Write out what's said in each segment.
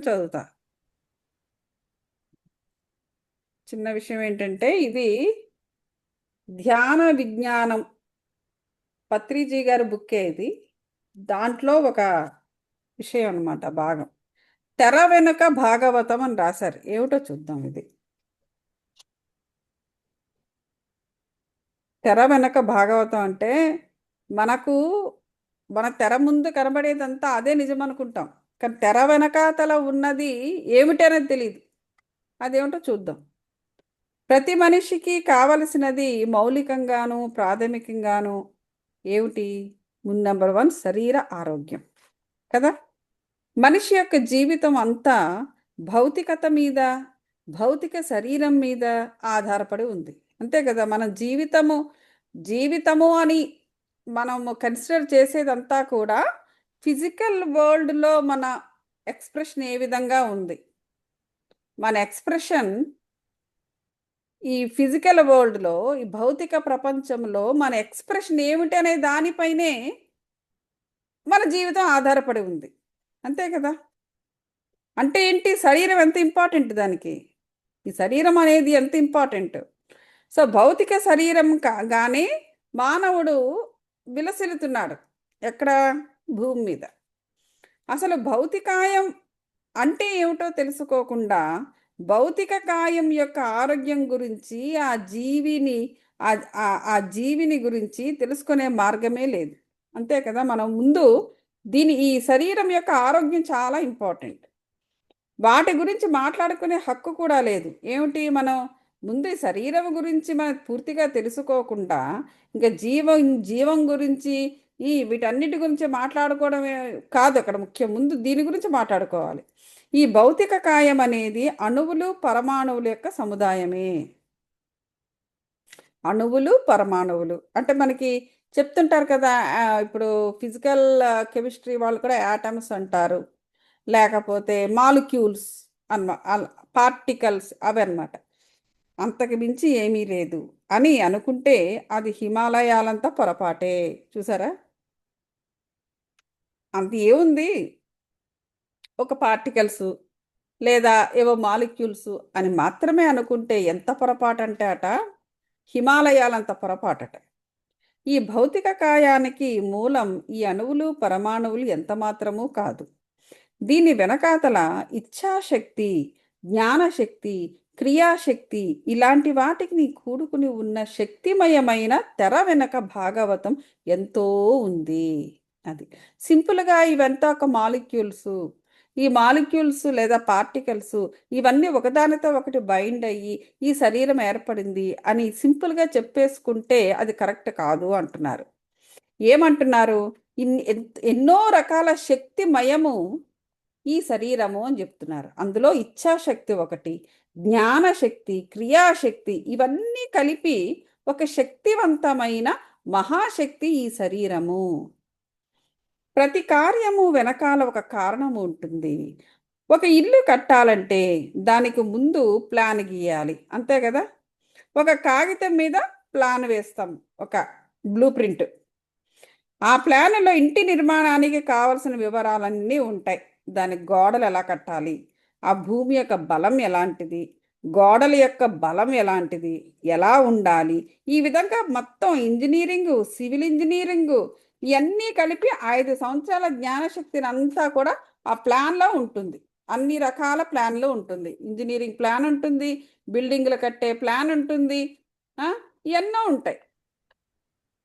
చదువుతా. చిన్న విషయం ఏంటంటే ఇది ధ్యాన విజ్ఞానం. పత్రిజీ గారి బుక్కే ఇది. దాంట్లో ఒక విషయం అన్నమాట భాగం. తెర వెనుక భాగవతం అని రాశారు. ఏమిటో చూద్దాం ఇది. తెర వెనక భాగవతం అంటే మనకు మన తెర ముందు కనబడేదంతా అదే నిజం అనుకుంటాం. కానీ తెర వెనకాతల ఉన్నది ఏమిటనేది తెలియదు అదేమిటో చూద్దాం. ప్రతి మనిషికి కావలసినది మౌలికంగాను ప్రాథమికంగాను ఏమిటి? ముందు నెంబర్ వన్ శరీర ఆరోగ్యం. కదా? మనిషి యొక్క జీవితం అంతా భౌతికత మీద భౌతిక శరీరం మీద ఆధారపడి ఉంది. అంతే కదా? మన జీవితము జీవితము అని మనము కన్సిడర్ చేసేదంతా కూడా ఫిజికల్ వరల్డ్లో మన ఎక్స్ప్రెషన్ ఏ విధంగా ఉంది? మన ఎక్స్ప్రెషన్ ఈ ఫిజికల్ వరల్డ్లో ఈ భౌతిక ప్రపంచంలో మన ఎక్స్ప్రెషన్ ఏమిటి అనే దానిపైనే మన జీవితం ఆధారపడి ఉంది. అంతే కదా? అంటే ఏంటి? శరీరం ఎంత ఇంపార్టెంట్ దానికి? ఈ శరీరం అనేది ఎంత ఇంపార్టెంట్? సో భౌతిక శరీరం కాగానే మానవుడు విలసిల్లుతున్నాడు. ఎక్కడ? భూమి మీద. అసలు భౌతికాయం అంటే ఏమిటో తెలుసుకోకుండా భౌతిక కాయం యొక్క ఆరోగ్యం గురించి ఆ జీవిని ఆ జీవిని గురించి తెలుసుకునే మార్గమే లేదు. అంతే కదా? మనం ముందు దీని ఈ శరీరం యొక్క ఆరోగ్యం చాలా ఇంపార్టెంట్. వాటి గురించి మాట్లాడుకునే హక్కు కూడా లేదు. ఏమిటి? మనం ముందు శరీరం గురించి మనం పూర్తిగా తెలుసుకోకుండా ఇంకా జీవం జీవం గురించి ఈ వీటన్నిటి గురించి మాట్లాడుకోవడమే కాదు అక్కడ ముఖ్యం. ముందు దీని గురించి మాట్లాడుకోవాలి. ఈ భౌతిక కాయం అనేది అణువులు పరమాణువుల యొక్క సముదాయమే. అణువులు పరమాణువులు. అంటే మనకి చెప్తుంటారు కదా ఇప్పుడు ఫిజికల్ కెమిస్ట్రీ వాళ్ళు కూడా యాటమ్స్ అంటారు. లేకపోతే మాలిక్యూల్స్ అన్న పార్టికల్స్ అవి అనమాట అంతకు మించి ఏమీ లేదు. అని అనుకుంటే అది హిమాలయాలంతా పొరపాటే. చూసారా? అంత ఏముంది? ఒక పార్టికల్స్ లేదా ఏవో మాలిక్యూల్స్ అని మాత్రమే అనుకుంటే ఎంత పొరపాటు అంటే అట హిమాలయాలంత పొరపాటట. ఈ భౌతిక కాయానికి మూలం ఈ అణువులు పరమాణువులు ఎంత మాత్రమూ కాదు. దీని వెనకాతల ఇచ్ఛాశక్తి జ్ఞానశక్తి క్రియాశక్తి ఇలాంటి వాటికి కూడుకుని ఉన్న శక్తిమయమైన తెర వెనక భాగవతం ఎంతో ఉంది. అది. సింపుల్గా ఇవంతా ఒక మాలిక్యూల్స్. ఈ మాలిక్యూల్స్ లేదా పార్టికల్స్ ఇవన్నీ ఒకదానితో ఒకటి బైండ్ అయ్యి ఈ శరీరం ఏర్పడింది అని సింపుల్గా చెప్పేసుకుంటే అది కరెక్ట్ కాదు అంటున్నారు. ఏమంటున్నారు? ఎన్నో రకాల శక్తిమయము ఈ శరీరము అని చెప్తున్నారు. అందులో ఇచ్ఛాశక్తి ఒకటి జ్ఞానశక్తి క్రియాశక్తి ఇవన్నీ కలిపి ఒక శక్తివంతమైన మహాశక్తి ఈ శరీరము. ప్రతి కార్యము వెనకాల ఒక కారణం ఉంటుంది. ఒక ఇల్లు కట్టాలంటే దానికి ముందు ప్లాన్ గీయాలి. అంతే కదా? ఒక కాగితం మీద ప్లాన్ వేస్తాం. ఒక బ్లూ ప్రింట్. ఆ ప్లాన్లో ఇంటి నిర్మాణానికి కావలసిన వివరాలన్నీ ఉంటాయి. దానికి గోడలు ఎలా కట్టాలి? ఆ భూమి యొక్క బలం ఎలాంటిది? గోడల యొక్క బలం ఎలాంటిది? ఎలా ఉండాలి? ఈ విధంగా మొత్తం ఇంజనీరింగు సివిల్ ఇంజనీరింగు ఇవన్నీ కలిపి ఐదు సంవత్సరాల జ్ఞానశక్తిని అంతా కూడా ఆ ప్లాన్లో ఉంటుంది. అన్ని రకాల ప్లాన్లో ఉంటుంది. ఇంజనీరింగ్ ప్లాన్ ఉంటుంది బిల్డింగ్లు కట్టే ప్లాన్ ఉంటుంది ఎన్నో ఉంటాయి.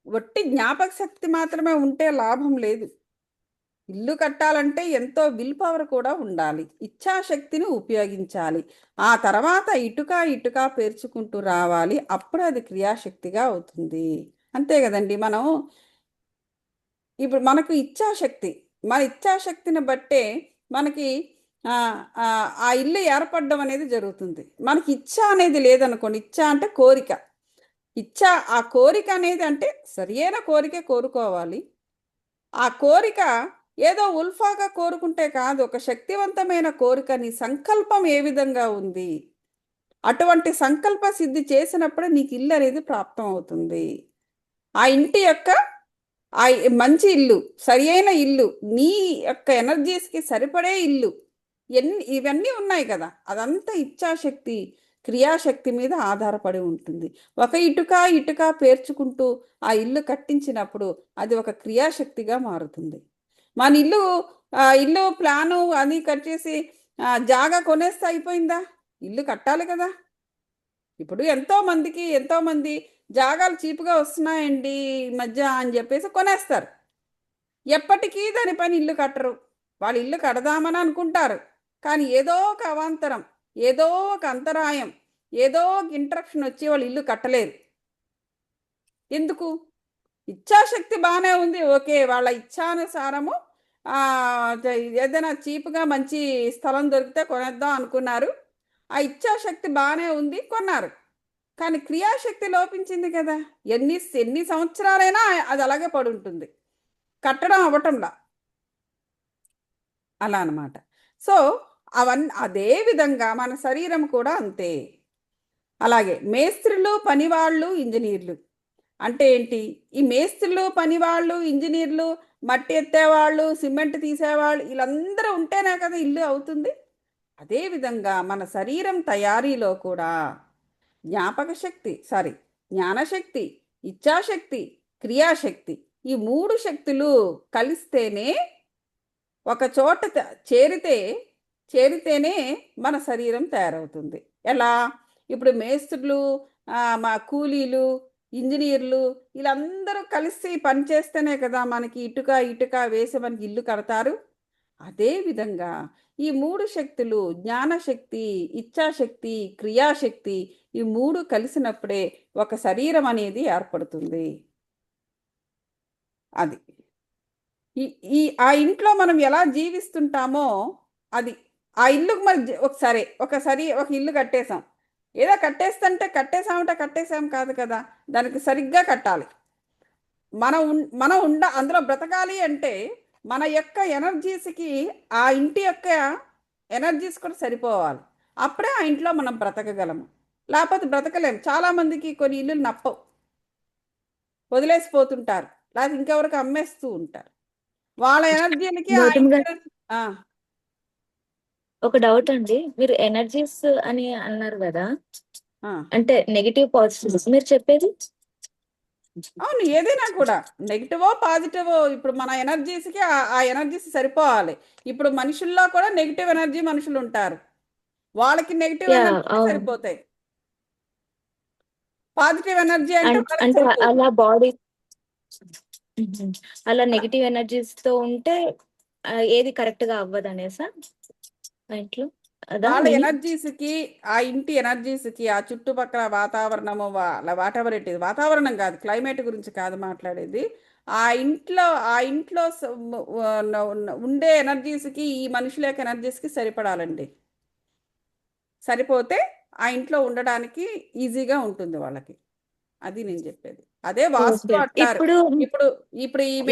వట్టి జ్ఞాపక శక్తి మాత్రమే ఉంటే లాభం లేదు. ఇల్లు కట్టాలంటే ఎంతో విల్ పవర్ కూడా ఉండాలి. ఇచ్ఛాశక్తిని ఉపయోగించాలి. ఆ తర్వాత ఇటుక ఇటుక పేర్చుకుంటూ రావాలి. అప్పుడు అది క్రియాశక్తిగా అవుతుంది. అంతే కదండి. మనం ఇప్పుడు మనకు ఇచ్ఛాశక్తి మన ఇచ్చాశక్తిని బట్టే మనకి ఆ ఇల్లు ఏర్పడడం అనేది జరుగుతుంది. మనకి ఇచ్చ అనేది లేదనుకోండి ఇచ్చ అంటే కోరిక. ఇచ్చ ఆ కోరిక అనేది అంటే సరియైన కోరికే కోరుకోవాలి. ఆ కోరిక ఏదో ఉల్ఫాగా కోరుకుంటే కాదు ఒక శక్తివంతమైన కోరిక నీ సంకల్పం ఏ విధంగా ఉంది? అటువంటి సంకల్ప సిద్ధి చేసినప్పుడే నీకు ఇల్లు అనేది ప్రాప్తం అవుతుంది. ఆ ఇంటి యొక్క ఆ మంచి ఇల్లు సరి అయిన ఇల్లు నీ యొక్క ఎనర్జీస్కి సరిపడే ఇల్లు ఎన్ని ఇవన్నీ ఉన్నాయి కదా. అదంతా ఇచ్చాశక్తి క్రియాశక్తి మీద ఆధారపడి ఉంటుంది. ఒక ఇటుక ఇటుక పేర్చుకుంటూ ఆ ఇల్లు కట్టించినప్పుడు అది ఒక క్రియాశక్తిగా మారుతుంది. మన ఇల్లు ఇల్లు ప్లాను అది కట్ చేసి జాగా కొనేస్తే అయిపోయిందా? ఇల్లు కట్టాలి కదా. ఇప్పుడు ఎంతో మందికి ఎంతో మంది జాగాలు చీపుగా వస్తున్నాయండి ఈ మధ్య అని చెప్పేసి కొనేస్తారు. ఎప్పటికీ దానిపైన ఇల్లు కట్టరు. వాళ్ళు ఇల్లు కడదామని అనుకుంటారు. కానీ ఏదో ఒక అవాంతరం ఏదో ఒక అంతరాయం ఏదో ఒక ఇంట్రప్షన్ వచ్చి వాళ్ళు ఇల్లు కట్టలేరు. ఎందుకు? ఇచ్ఛాశక్తి బాగానే ఉంది. ఓకే వాళ్ళ ఇచ్ఛానుసారము ఏదైనా చీప్గా మంచి స్థలం దొరికితే కొనేద్దాం అనుకున్నారు. ఆ ఇచ్ఛాశక్తి బాగానే ఉంది కొన్నారు. కానీ క్రియాశక్తి లోపించింది కదా. ఎన్ని ఎన్ని సంవత్సరాలైనా అది అలాగే పడి ఉంటుంది కట్టడం అవ్వటంలా. అలా అన్నమాట. సో అవన్నీ అదే విధంగా మన శరీరం కూడా అంతే. అలాగే మేస్త్రులు పనివాళ్ళు ఇంజనీర్లు. అంటే ఏంటి? ఈ మేస్త్రులు పనివాళ్ళు ఇంజనీర్లు మట్టి ఎత్తేవాళ్ళు సిమెంట్ తీసేవాళ్ళు వీళ్ళందరూ ఉంటేనే కదా ఇల్లు అవుతుంది. అదేవిధంగా మన శరీరం తయారీలో కూడా జ్ఞాపక శక్తి సారీ జ్ఞానశక్తి ఇచ్ఛాశక్తి క్రియాశక్తి ఈ మూడు శక్తులు కలిస్తేనే ఒక చోట చేరితే చేరితేనే మన శరీరం తయారవుతుంది. ఎలా? ఇప్పుడు మేస్త్రులు మా కూలీలు ఇంజనీర్లు వీళ్ళందరూ కలిసి పని చేస్తేనే కదా మనకి ఇటుక ఇటుక వేసి మనకి ఇల్లు కడతారు. అదే విధంగా ఈ మూడు శక్తులు జ్ఞానశక్తి ఇచ్ఛాశక్తి క్రియాశక్తి ఈ మూడు కలిసినప్పుడే ఒక శరీరం అనేది ఏర్పడుతుంది. అది. ఈ ఈ ఆ ఇంట్లో మనం ఎలా జీవిస్తుంటామో అది. ఆ ఇల్లుకు మరి ఒకసారి ఒకసారి ఒక ఇల్లు కట్టేసాం ఏదో కట్టేస్తంటే కట్టేసామంటే కట్టేసాం కాదు కదా దానికి సరిగ్గా కట్టాలి. మనం మనం ఉండ అందులో బ్రతకాలి అంటే మన యొక్క ఎనర్జీస్కి ఆ ఇంటి యొక్క ఎనర్జీస్ కూడా సరిపోవాలి. అప్పుడే ఆ ఇంట్లో మనం బ్రతకగలము. లేకపోతే బ్రతకలేము. చాలామందికి కొన్ని ఇల్లులు నప్పవు. వదిలేసిపోతుంటారు లేకపోతే ఇంకెవరికి అమ్మేస్తూ ఉంటారు. వాళ్ళ ఎనర్జీలకి ఒక డౌట్ అండి. మీరు ఎనర్జీస్ అని అన్నారు కదా. అంటే నెగిటివ్ పాజిటివ్స్. మీరు చెప్పేది? అవును ఏదైనా కూడా. నెగిటివో పాజిటివో ఇప్పుడు మన ఎనర్జీస్కి ఆ- ఆ ఎనర్జీస్ సరిపోవాలి. ఇప్పుడు మనుషుల్లో కూడా నెగిటివ్ ఎనర్జీ మనుషులు ఉంటారు. వాళ్ళకి నెగిటివ్ ఎనర్జీ. సరిపోతాయి. పాజిటివ్ ఎనర్జీ అంటే. అలా బాడీ అలా నెగిటివ్ ఎనర్జీస్తో ఉంటే ఏది కరెక్ట్గా అవ్వదు అనేసా ఇంట్లో? వాళ్ళ? ఎనర్జీస్కి ఆ ఇంటి ఎనర్జీస్కి ఆ చుట్టుపక్కల వాతావరణము వాట్ ఎవర్ ఇట్ వాతావరణం కాదు క్లైమేట్ గురించి కాదు మాట్లాడేది ఆ ఇంట్లో ఆ ఇంట్లో ఉండే ఎనర్జీస్కి ఈ మనుషుల యొక్క ఎనర్జీస్కి సరిపడాలండి సరిపోతే ఆ ఇంట్లో ఉండడానికి ఈజీగా ఉంటుంది వాళ్ళకి అది నేను చెప్పేది అదే వాస్తు. అంటారు ఇప్పుడు ఇప్పుడు ఈ.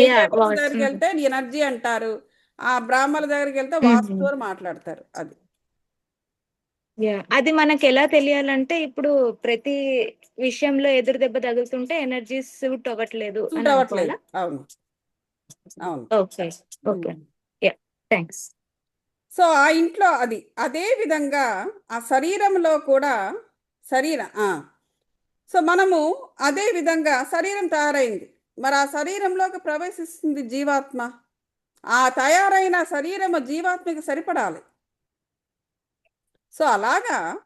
దగ్గరికి వెళ్తే ఎనర్జీ అంటారు ఆ బ్రాహ్మణుల దగ్గరికి వెళ్తే. వాస్తు అని మాట్లాడతారు అది అది మనకి ఎలా తెలియాలంటే ఇప్పుడు ప్రతి విషయంలో ఎదురు దెబ్బ తగులుతుంటే ఎనర్జీ సూట్ అవ్వట్లేదు అవును. అవును. ఓకే. ఓకే. థ్యాంక్స్ సో ఆ ఇంట్లో అది అదే విధంగా ఆ శరీరంలో కూడా శరీర ఆ. సో మనము అదే విధంగా శరీరం తయారైంది. మరి ఆ శరీరంలోకి ప్రవేశిస్తుంది జీవాత్మ. ఆ తయారైన శరీరము జీవాత్మకి సరిపడాలి. సో అలాగా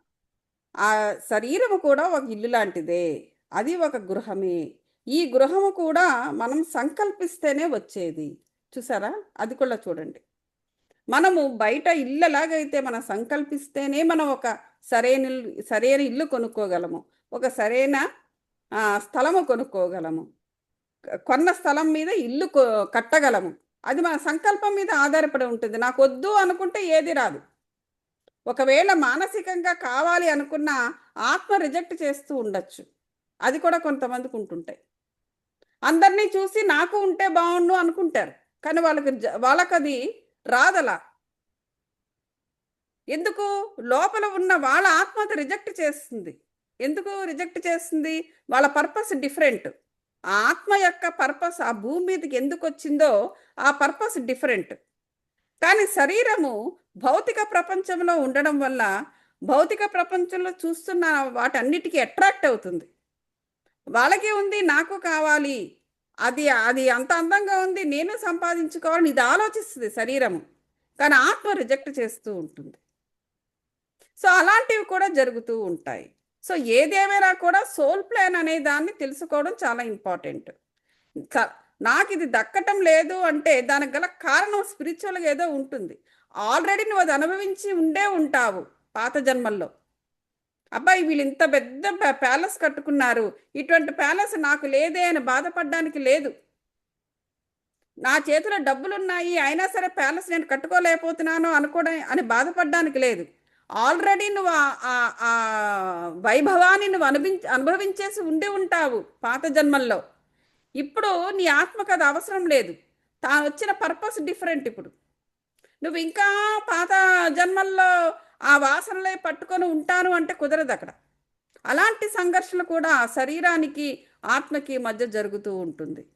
ఆ శరీరము కూడా ఒక ఇల్లు లాంటిదే. అది ఒక గృహమే. ఈ గృహము కూడా మనం సంకల్పిస్తేనే వచ్చేది. చూసారా? అది కూడా చూడండి. మనము బయట ఇల్లు ఎలాగైతే మనం సంకల్పిస్తేనే మనం ఒక సరైన ఇల్లు- సరైన ఇల్లు కొనుక్కోగలము. ఒక సరైన స్థలము కొనుక్కోగలము. కొన్న స్థలం మీద ఇల్లు కట్టగలము. అది మన సంకల్పం మీద ఆధారపడి ఉంటుంది. నాకు వద్దు అనుకుంటే ఏది రాదు. ఒకవేళ మానసికంగా కావాలి అనుకున్న ఆత్మ రిజెక్ట్ చేస్తూ ఉండొచ్చు. అది కూడా కొంతమందికి ఉంటుంటాయి. అందరినీ చూసి నాకు ఉంటే బాగుండు అనుకుంటారు. కానీ వాళ్ళకి వాళ్ళకది అది రాదలా. ఎందుకు? లోపల ఉన్న వాళ్ళ ఆత్మ అది రిజెక్ట్ చేస్తుంది. ఎందుకు రిజెక్ట్ చేస్తుంది? వాళ్ళ పర్పస్ డిఫరెంట్. ఆ ఆత్మ యొక్క పర్పస్ ఆ భూమి మీదకి ఎందుకు వచ్చిందో ఆ పర్పస్ డిఫరెంట్. కానీ శరీరము భౌతిక ప్రపంచంలో ఉండడం వల్ల భౌతిక ప్రపంచంలో చూస్తున్న వాటన్నిటికీ అట్రాక్ట్ అవుతుంది. వాళ్ళకి ఉంది నాకు కావాలి అది అది అంత అందంగా ఉంది నేను సంపాదించుకోవాలని ఇది ఆలోచిస్తుంది శరీరము కానీ ఆత్మ రిజెక్ట్ చేస్తూ ఉంటుంది. సో అలాంటివి కూడా జరుగుతూ ఉంటాయి. సో ఏదేమైనా కూడా సోల్ ప్లాన్ అనే దాన్ని తెలుసుకోవడం చాలా ఇంపార్టెంట్. నాకు ఇది దక్కటం లేదు అంటే దానికి గల కారణం స్పిరిచువల్గా ఏదో ఉంటుంది. ఆల్రెడీ నువ్వు అది అనుభవించి ఉండే ఉంటావు పాత జన్మల్లో. అబ్బాయి వీళ్ళు ఇంత పెద్ద ప్యా- ప్యాలెస్ కట్టుకున్నారు. ఇటువంటి ప్యాలెస్ నాకు లేదే అని బాధపడడానికి లేదు. నా చేతిలో డబ్బులు ఉన్నాయి అయినా సరే ప్యాలెస్ నేను కట్టుకోలేకపోతున్నాను అనుకోవడం అని బాధపడడానికి లేదు. ఆల్రెడీ నువ్వు ఆ- వైభవాన్ని నువ్వు అనుభవించ అనుభవించేసి ఉండి ఉంటావు పాత జన్మల్లో. ఇప్పుడు నీ ఆత్మకు అది అవసరం లేదు. తాను వచ్చిన పర్పస్ డిఫరెంట్ ఇప్పుడు. నువ్వు ఇంకా పాత జన్మల్లో ఆ వాసనలే పట్టుకొని ఉంటాను అంటే కుదరదు అక్కడ. అలాంటి సంఘర్షణ కూడా శరీరానికి ఆత్మకి మధ్య జరుగుతూ ఉంటుంది.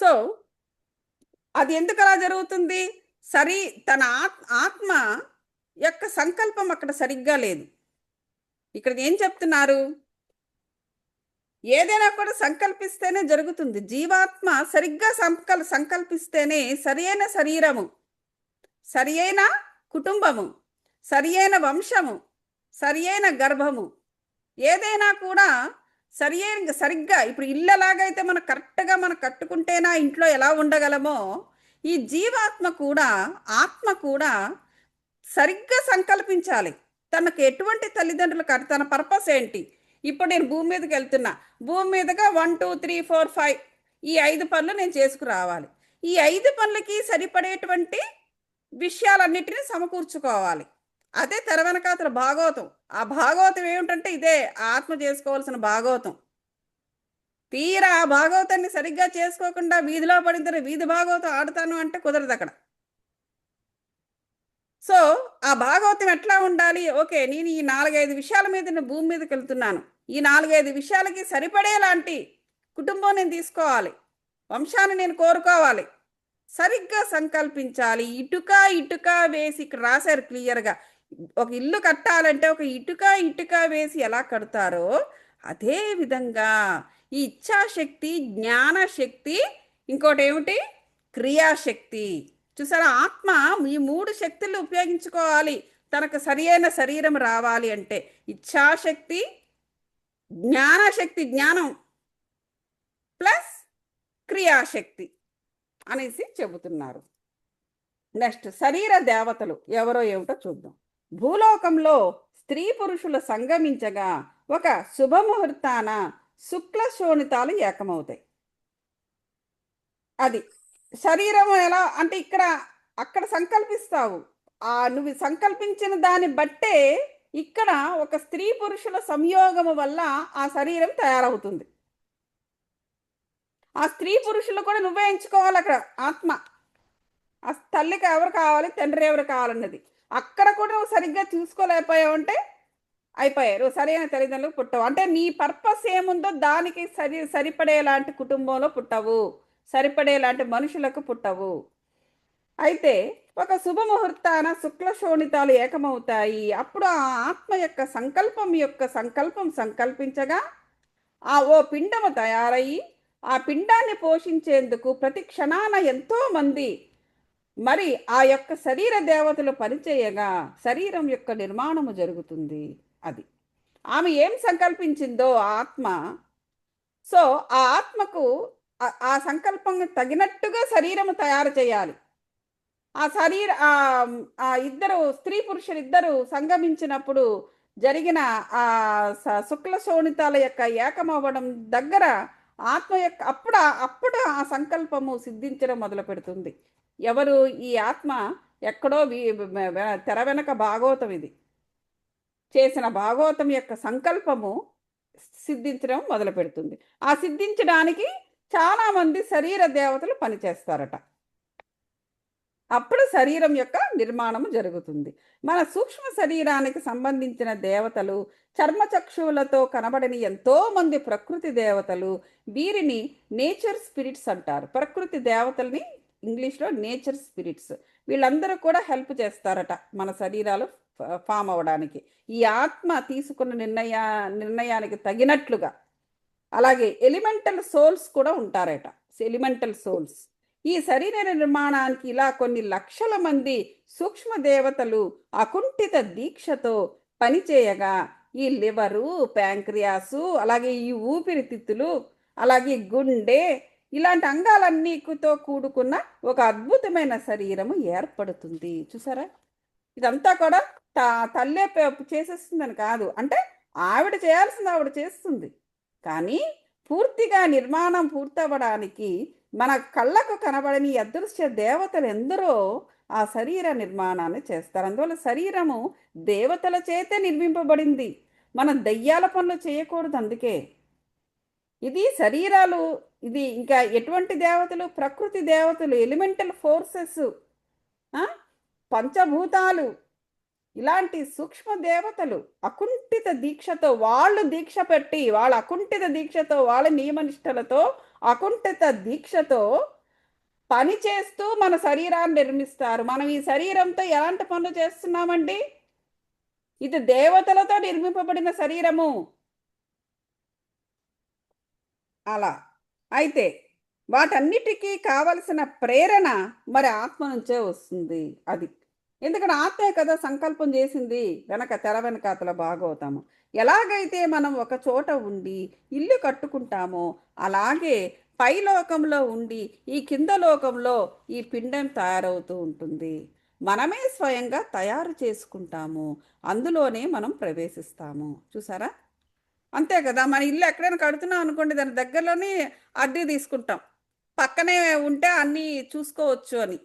సో అది ఎందుకు అలా జరుగుతుంది? సరి తన ఆత్- ఆత్మ యొక్క సంకల్పం అక్కడ సరిగ్గా లేదు. ఇక్కడ ఏం చెప్తున్నారు? ఏదైనా కూడా సంకల్పిస్తేనే జరుగుతుంది. జీవాత్మ సరిగ్గా సంకల్ సంకల్పిస్తేనే సరియైన శరీరము సరియైన కుటుంబము సరియైన వంశము సరియైన గర్భము ఏదైనా కూడా సరియైన సరిగ్గా ఇప్పుడు ఇల్లు ఎలాగైతే మనం కరెక్ట్గా మనం కట్టుకుంటేనా ఇంట్లో ఎలా ఉండగలమో ఈ జీవాత్మ కూడా ఆత్మ కూడా సరిగ్గా సంకల్పించాలి. తనకు ఎటువంటి తల్లిదండ్రులు తన పర్పస్ ఏంటి? ఇప్పుడు నేను భూమి మీదకి వెళ్తున్నా. భూమి మీదగా one two three four five ఈ ఐదు పనులు నేను చేసుకురావాలి. ఈ ఐదు పనులకి సరిపడేటువంటి విషయాలన్నిటిని సమకూర్చుకోవాలి. అదే తెర వెనకాతల భాగవతం. ఆ భాగవతం ఏమిటంటే ఇదే ఆత్మ చేసుకోవాల్సిన భాగవతం. తీరా ఆ భాగవతాన్ని సరిగ్గా చేసుకోకుండా వీధిలో పడిన వీధి భాగవతం ఆడతాను అంటే కుదరదు అక్కడ. సో ఆ భాగవతం ఎట్లా ఉండాలి? ఓకే నేను ఈ నాలుగైదు విషయాల మీద నేను భూమి మీదకి వెళ్తున్నాను. ఈ నాలుగైదు విషయాలకి సరిపడేలాంటి కుటుంబం నేను తీసుకోవాలి. వంశాన్ని నేను కోరుకోవాలి. సరిగ్గా సంకల్పించాలి. ఇటుక ఇటుక వేసి ఇక్కడ రాశారు క్లియర్గా. ఒక ఇల్లు కట్టాలంటే ఒక ఇటుక ఇటుక వేసి ఎలా కడతారో అదే విధంగా ఈ ఇచ్ఛాశక్తి జ్ఞానశక్తి ఇంకోటి ఏమిటి క్రియాశక్తి. చూసారా? ఆత్మ ఈ మూడు శక్తులు ఉపయోగించుకోవాలి. తనకు సరి అయిన శరీరం రావాలి అంటే ఇచ్ఛాశక్తి జ్ఞానశక్తి జ్ఞానం ప్లస్ క్రియాశక్తి అనేసి చెబుతున్నారు. నెక్స్ట్ శరీర దేవతలు ఎవరో ఏమిటో చూద్దాం. భూలోకంలో స్త్రీ పురుషులు సంగమించగా ఒక శుభముహూర్తాన శుక్ల శోణితాలు ఏకమవుతాయి. అది శరీరం ఎలా? అంటే ఇక్కడ అక్కడ సంకల్పిస్తావు. ఆ నువ్వు సంకల్పించిన దాన్ని బట్టే ఇక్కడ ఒక స్త్రీ పురుషుల సంయోగము వల్ల ఆ శరీరం తయారవుతుంది. ఆ స్త్రీ పురుషులు కూడా నువ్వే ఎంచుకోవాలి అక్కడ ఆత్మ. ఆ తల్లికి ఎవరు కావాలి? తండ్రి ఎవరు కావాలన్నది. అక్కడ కూడా నువ్వు సరిగ్గా చూసుకోలేకపోయావు అంటే అయిపోయారు సరైన తల్లిదండ్రులు పుట్టవు. అంటే నీ పర్పస్ ఏముందో దానికి సరి సరిపడేలాంటి కుటుంబంలో పుట్టవు. సరిపడేలాంటి మనుషులకు పుట్టవు. అయితే ఒక శుభముహూర్తాన శుక్ల శోణితాలు ఏకమవుతాయి. అప్పుడు ఆ ఆత్మ యొక్క సంకల్పం యొక్క సంకల్పం సంకల్పించగా ఆ ఓ పిండము తయారయ్యి ఆ పిండాన్ని పోషించేందుకు ప్రతి క్షణాన ఎంతోమంది మరి ఆ యొక్క శరీర దేవతలు పనిచేయగా శరీరం యొక్క నిర్మాణము జరుగుతుంది అది. ఆమె ఏం సంకల్పించిందో ఆ ఆత్మ. సో ఆ ఆత్మకు ఆ- సంకల్పం తగినట్టుగా శరీరము తయారు చేయాలి. ఆ శరీర ఆ ఇద్దరు స్త్రీ పురుషులు ఇద్దరు సంగమించినప్పుడు జరిగిన ఆ స- శుక్ల శోణితాల యొక్క ఏకమవ్వడం దగ్గర ఆత్మ యొక్క అప్పుడు అప్పుడు ఆ సంకల్పము సిద్ధించడం మొదలు పెడుతుంది. ఎవరు ఈ ఆత్మ ఎక్కడో తెర వెనక భాగవతం ఇది. చేసిన భాగవతం యొక్క సంకల్పము సిద్ధించడం మొదలు పెడుతుంది. ఆ సిద్ధించడానికి చాలామంది శరీర దేవతలు పనిచేస్తారట. అప్పుడు శరీరం యొక్క నిర్మాణము జరుగుతుంది. మన సూక్ష్మ శరీరానికి సంబంధించిన దేవతలు చర్మచక్షువులతో కనబడని ఎంతో మంది ప్రకృతి దేవతలు వీరిని నేచర్ స్పిరిట్స్ అంటారు. ప్రకృతి దేవతల్ని ఇంగ్లీష్లో నేచర్ స్పిరిట్స్. వీళ్ళందరూ కూడా హెల్ప్ చేస్తారట మన శరీరాలు ఫ- ఫామ్ అవ్వడానికి. ఈ ఆత్మ తీసుకున్న నిర్ణయ నిర్ణయానికి తగినట్లుగా. అలాగే ఎలిమెంటల్ సోల్స్ కూడా ఉంటారట. Elemental souls. ఈ శరీర నిర్మాణానికి ఇలా కొన్ని లక్షల మంది సూక్ష్మ దేవతలు అకుంఠిత దీక్షతో పనిచేయగా ఈ లివరు ప్యాంక్రియాసు అలాగే ఈ ఊపిరితిత్తులు అలాగే గుండె ఇలాంటి అంగాలన్నీతో కూడుకున్న ఒక అద్భుతమైన శరీరము ఏర్పడుతుంది. చూసారా? ఇదంతా కూడా తా తల్లే చేసేస్తుందని కాదు. అంటే ఆవిడ చేయాల్సింది ఆవిడ చేస్తుంది. కానీ పూర్తిగా నిర్మాణం పూర్తవడానికి మన కళ్ళకు కనబడని అదృశ్య దేవతలు ఎందరో ఆ శరీర నిర్మాణాన్ని చేస్తారు. అందువల్ల శరీరము దేవతల చేతే నిర్మింపబడింది. మనం దయ్యాల పనులు చేయకూడదు అందుకే. ఇది శరీరాలు ఇది ఇంకా ఎటువంటి దేవతలు? ప్రకృతి దేవతలు ఎలిమెంటల్ ఫోర్సెస్ పంచభూతాలు. ఇలాంటి సూక్ష్మ దేవతలు అకుంఠిత దీక్షతో వాళ్ళు దీక్ష పెట్టి వాళ్ళ అకుంఠిత దీక్షతో వాళ్ళ నియమనిష్టలతో అకుంఠిత దీక్షతో పని చేస్తూ మన శరీరాన్ని నిర్మిస్తారు. మనం ఈ శరీరంతో ఎలాంటి పనులు చేస్తున్నామండి? ఇది దేవతలతో నిర్మింపబడిన శరీరము. అలా. అయితే వాటన్నిటికీ కావలసిన ప్రేరణ మరి ఆత్మ నుంచే వస్తుంది. అది. ఎందుకంటే ఆత్మే కదా సంకల్పం చేసింది వెనక తెర వెనకాతల బాగవుతాము ఎలాగైతే మనం ఒక చోట ఉండి ఇల్లు కట్టుకుంటామో అలాగే పై లోకంలో ఉండి ఈ కింద లోకంలో ఈ పిండం తయారవుతూ ఉంటుంది. మనమే స్వయంగా తయారు చేసుకుంటాము. అందులోనే మనం ప్రవేశిస్తాము. చూసారా? అంతే కదా మన ఇల్లు ఎక్కడైనా కడుతున్నాం అనుకోండి దాని దగ్గరలోనే అద్దె తీసుకుంటాం. పక్కనే ఉంటే అన్నీ చూసుకోవచ్చు అని.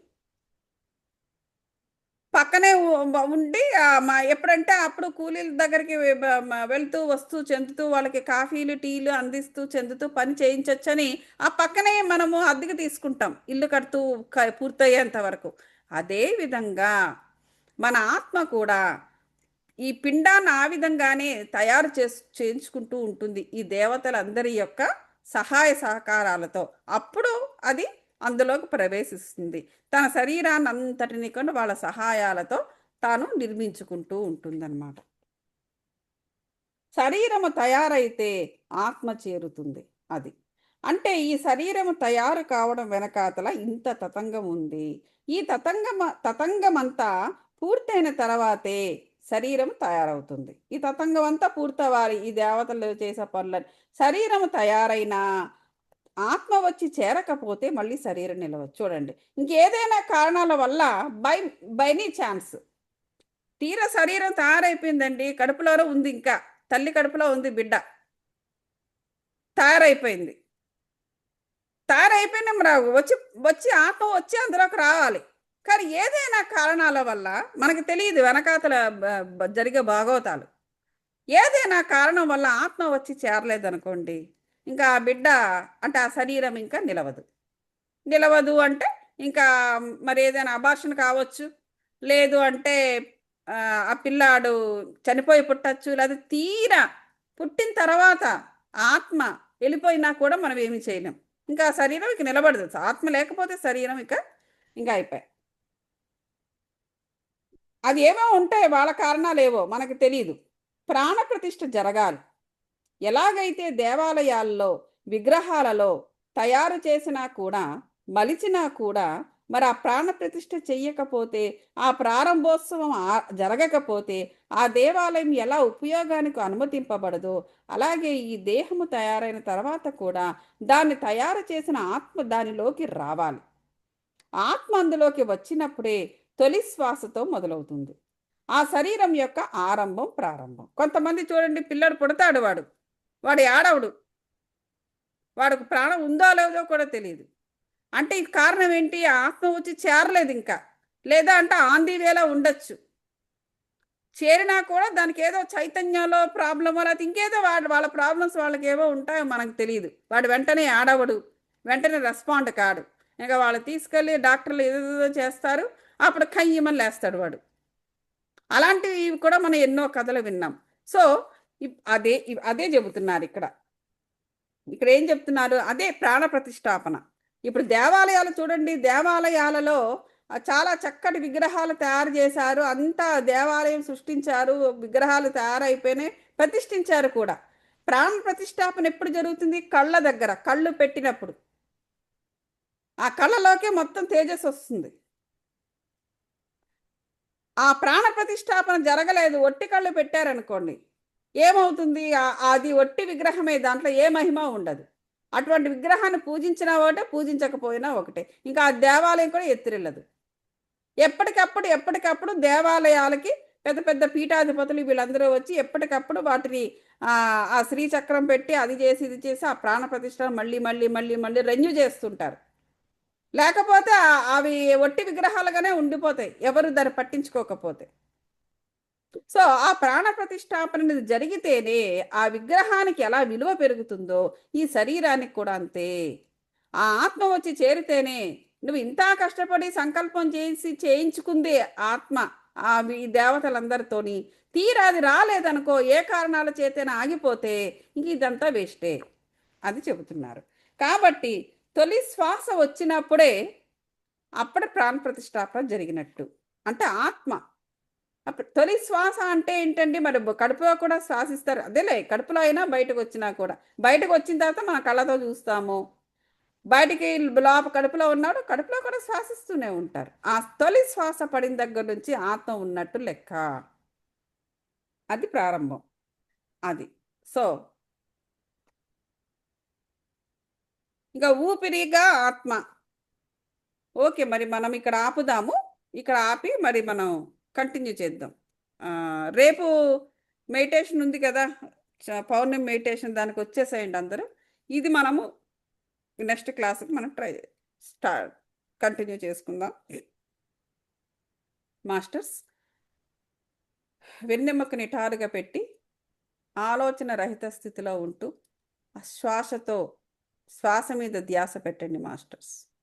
పక్కనే ఉండి మా ఎప్పుడంటే అప్పుడు కూలీల దగ్గరికి వెళ్తూ వస్తూ చెందుతూ వాళ్ళకి కాఫీలు టీలు అందిస్తూ చెందుతూ పని చేయించొచ్చని ఆ పక్కనే మనము అద్దెకి తీసుకుంటాం. ఇల్లు కడుతూ క- పూర్తయ్యేంత వరకు. అదే విధంగా మన ఆత్మ కూడా ఈ పిండాన్ని ఆ విధంగానే తయారు చేసు చేయించుకుంటూ ఉంటుంది ఈ దేవతలందరి యొక్క సహాయ సహకారాలతో. అప్పుడు అది అందులోకి ప్రవేశిస్తుంది. తన శరీరాన్ని అంతటిని కూడా వాళ్ళ సహాయాలతో తాను నిర్మించుకుంటూ ఉంటుందన్నమాట. శరీరము తయారైతే ఆత్మ చేరుతుంది అది. అంటే ఈ శరీరము తయారు కావడం వెనకాతల ఇంత తతంగం ఉంది. ఈ తతంగమ తతంగమంతా పూర్తయిన తర్వాతే శరీరం తయారవుతుంది. ఈ తతంగం అంతా పూర్తవారి ఈ దేవతలు చేసే పనులని శరీరము తయారైనా ఆత్మ వచ్చి చేరకపోతే మళ్ళీ శరీరం నిలవచ్చు చూడండి. ఇంకేదైనా కారణాల వల్ల బై బైనీ ఛాన్స్. తీర శరీరం తయారైపోయిందండి. కడుపులోనే ఉంది ఇంకా. తల్లి కడుపులో ఉంది బిడ్డ. తయారైపోయింది. తయారైపోయిన రావు వచ్చి వచ్చి ఆత్మ వచ్చి అందులోకి రావాలి. కానీ ఏదైనా కారణాల వల్ల మనకి తెలియదు వెనకాతల బ- జరిగే భాగవతాలు ఏదైనా కారణం వల్ల ఆత్మ వచ్చి చేరలేదనుకోండి ఇంకా ఆ బిడ్డ అంటే ఆ శరీరం ఇంకా నిలవదు. నిలవదు అంటే ఇంకా మరి ఏదైనా అభాషణ కావచ్చు లేదు అంటే ఆ, పిల్లాడు చనిపోయి పుట్టచ్చు లేదా తీరా పుట్టిన తర్వాత ఆత్మ వెళ్ళిపోయినా కూడా మనం ఏమీ చేయలేం. ఇంకా ఆ శరీరం ఇక నిలబడదు. ఆత్మ లేకపోతే శరీరం ఇక ఇంకా అయిపోయాయి అది ఏమో ఉంటాయి వాళ్ళ కారణాలు ఏవో మనకు తెలియదు ప్రాణ ప్రతిష్ఠ జరగాలి. ఎలాగైతే దేవాలయాల్లో విగ్రహాలలో తయారు చేసినా కూడా మలిచినా కూడా మరి ఆ ప్రాణప్రతిష్ఠ చెయ్యకపోతే ఆ ప్రారంభోత్సవం జరగకపోతే ఆ దేవాలయం ఎలా ఉపయోగానికి అనుమతింపబడదో అలాగే ఈ దేహము తయారైన తర్వాత కూడా దాన్ని తయారు చేసిన ఆత్మ దానిలోకి రావాలి. ఆత్మ అందులోకి వచ్చినప్పుడే తొలి శ్వాసతో మొదలవుతుంది. ఆ శరీరం యొక్క ఆరంభం ప్రారంభం. కొంతమంది చూడండి పిల్లడు పుడతాడు వాడు. వాడు ఆడవుడు వాడికి ప్రాణం ఉందో లేదో కూడా తెలియదు అంటే ఈ కారణం ఏంటి? ఆత్మ వచ్చి చేరలేదు ఇంకా. లేదా అంటే ఆంది వేలా ఉండొచ్చు. చేరినా కూడా దానికి ఏదో చైతన్యంలో ప్రాబ్లమో లేకపోతే ఇంకేదో వాడు వాళ్ళ ప్రాబ్లమ్స్ వాళ్ళకి ఏవో ఉంటాయో మనకు తెలియదు వాడు వెంటనే ఆడవడు వెంటనే రెస్పాండ్ కాడు. ఇంకా వాళ్ళు తీసుకెళ్ళి డాక్టర్లు ఏదేదో చేస్తారు. అప్పుడు కయ్యమని లేస్తాడు వాడు. అలాంటివి కూడా మనం ఎన్నో కథలు విన్నాం. సో అదే అదే చెబుతున్నారు ఇక్కడ. ఇక్కడ ఏం చెప్తున్నారు? అదే ప్రాణ ప్రతిష్టాపన. ఇప్పుడు దేవాలయాలు చూడండి దేవాలయాలలో చాలా చక్కటి విగ్రహాలు తయారు చేశారు. అంతా దేవాలయం సృష్టించారు విగ్రహాలు తయారైపోయినాయి ప్రతిష్ఠించారు కూడా. ప్రాణ ప్రతిష్టాపన ఎప్పుడు జరుగుతుంది? కళ్ళ దగ్గర కళ్ళు పెట్టినప్పుడు. ఆ కళ్ళలోకే మొత్తం తేజస్సు వస్తుంది. ఆ ప్రాణ ప్రతిష్టాపన జరగలేదు. ఒట్టి కళ్ళు పెట్టారనుకోండి. ఏమవుతుంది? అది ఒట్టి విగ్రహమే దాంట్లో ఏ మహిమ ఉండదు. అటువంటి విగ్రహాన్ని పూజించినా ఒకటే పూజించకపోయినా ఒకటే. ఇంకా ఆ దేవాలయం కూడా ఎత్తిరిల్లదు. ఎప్పటికప్పుడు ఎప్పటికప్పుడు దేవాలయాలకి పెద్ద పెద్ద పీఠాధిపతులు వీళ్ళందరూ వచ్చి ఎప్పటికప్పుడు వాటిని ఆ శ్రీచక్రం పెట్టి అది చేసి ఇది చేసి ఆ ప్రాణ ప్రతిష్ట మళ్ళీ మళ్ళీ మళ్ళీ మళ్ళీ రెన్యూ చేస్తుంటారు. లేకపోతే అవి ఒట్టి విగ్రహాలుగానే ఉండిపోతాయి. ఎవరు దాన్ని పట్టించుకోకపోతే. సో ఆ ప్రాణ ప్రతిష్టాపన అనేది జరిగితేనే ఆ విగ్రహానికి ఎలా విలువ పెరుగుతుందో ఈ శరీరానికి కూడా అంతే. ఆ ఆత్మ వచ్చి చేరితేనే నువ్వు ఇంత కష్టపడి సంకల్పం చేసి చేయించుకుందే ఆత్మ ఆ ఈ దేవతలందరితోని. తీరా అది రాలేదనుకో ఏ కారణాల చేతైనా ఆగిపోతే ఇంక ఇదంతా వేస్టే అది చెబుతున్నారు. కాబట్టి తొలి శ్వాస వచ్చినప్పుడే అప్పుడే ప్రాణ ప్రతిష్టాపన జరిగినట్టు. అంటే ఆత్మ తొలి శ్వాస అంటే ఏంటండి? మరి కడుపులో కూడా శ్వాసిస్తారు. అదేలే కడుపులో అయినా బయటకు వచ్చినా కూడా. బయటకు వచ్చిన తర్వాత మన కళ్ళతో చూస్తాము. బయటికి లోప కడుపులో ఉన్నాడు కడుపులో కూడా శ్వాసిస్తూనే ఉంటారు. ఆ తొలి శ్వాస పడిన దగ్గర నుంచి ఆత్మ ఉన్నట్టు లెక్క. అది ప్రారంభం. అది. సో ఇంకా ఊపిరిగా ఆత్మ. ఓకే మరి మనం ఇక్కడ ఆపుదాము. ఇక్కడ ఆపి మరి మనం కంటిన్యూ చేద్దాం. రేపు మెడిటేషన్ ఉంది కదా. చ- పౌర్ణమి మెడిటేషన్ దానికి వచ్చేసేయండి అందరూ. ఇది మనము నెక్స్ట్ క్లాస్కి మనం ట్రై స్టార్ట్ కంటిన్యూ చేసుకుందాం. మాస్టర్స్ వెన్నెమ్మకు నిటారుగా పెట్టి ఆలోచన రహిత స్థితిలో ఉంటూ శ్వాసతో శ్వాస మీద ధ్యాస పెట్టండి మాస్టర్స్